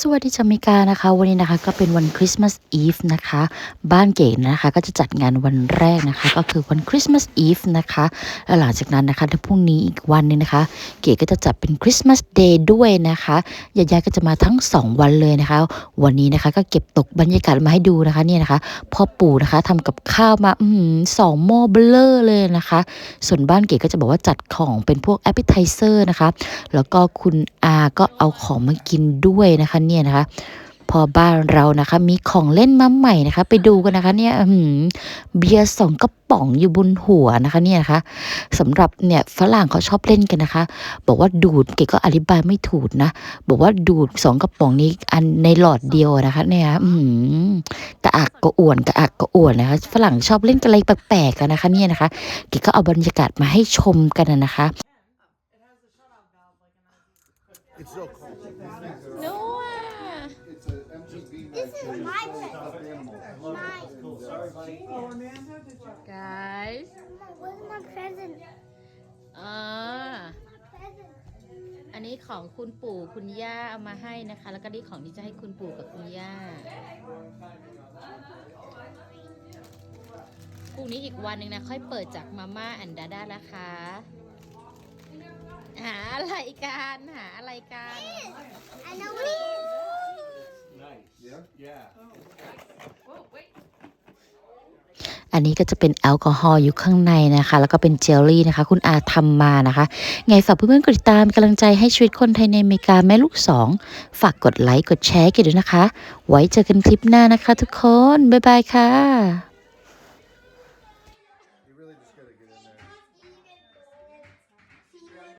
สวัสดีจามิกานะคะ วันนี้นะคะก็เป็นวันคริสต์มาสอีฟนะคะ บ้านเก๋นะคะ ก็จะจัดงานวันแรกนะคะ ก็คือวันคริสต์มาสอีฟนะคะแล้วหลังจากนั้นนะคะในพรุ่งนี้อีกวันหนึงนะคะ เก๋ก็จะจัดเป็นคริสต์มาสเดย์ด้วยนะคะญาติๆก็จะมาทั้ง 2 วันเลยนะคะ วันนี้นะคะก็เก็บตกบรรยากาศมาให้ดูนะคะเนี่ยนะคะพ่อปู่นะคะทำกับข้าวมาอือหือสองหม้อเบลอเลยนะคะ ส่วนบ้านเก๋ก็จะบอกว่าจัดของเป็นพวกแอปเปิลไทเซอร์นะคะแล้วก็คุณอาก็เอาของมากินด้วยนะคะเนี่ยนะคะ พอบ้านเรานะคะ มีของเล่นมาใหม่นะคะ ไปดูกันนะคะ เนี่ยเบียร์สองกระป๋องอยู่บนหัวนะคะ เนี่ยนะคะสำหรับเนี่ยฝรั่งเขาชอบเล่นกันนะคะ บอกว่าดูดเก๋ก็อธิบายไม่ถูกนะบอกว่าดูดสองกระป๋องนี้อันในหลอดเดียวนะคะ เนี่ยอื้อหือกระอักก็อ่วนกระอักก็อ่วนนะคะฝรั่งชอบเล่นกันอะไรแปลกๆกันนะคะ เนี่ยนะคะเก๋ก็เอาบรรยากาศมาให้ชมกันนะคะ It's so cold. Noah. This is my present. Mine. Guys. Where's my present? อ่า Present. อันนี้ของคุณปู่คุณย่าเอามาให้นะคะ แล้วก็นี่ของที่จะให้คุณปู่กับคุณย่าพรุ่งนี้อีกวันหนึ่งนะ ค่อยเปิดจากมาม่าอันดาด้านะคะ หาอะไรกันหาอะไรกัน I know what Yeah? Yeah. อันนี้ก็จะเป็นแอลกอฮอล์อยู่ข้างในนะคะ แล้วก็เป็นเจลลี่นะคะ คุณอาทำมานะคะ ไงฝากเพื่อนๆกดติดตามกำลังใจให้ชีวิตคนไทยในอเมริกาแม่ลูกสอง ฝากกดไลค์กดแชร์กันด้วยนะคะ ไว้เจอกันคลิปหน้านะคะทุกคน บ๊ายบายค่ะ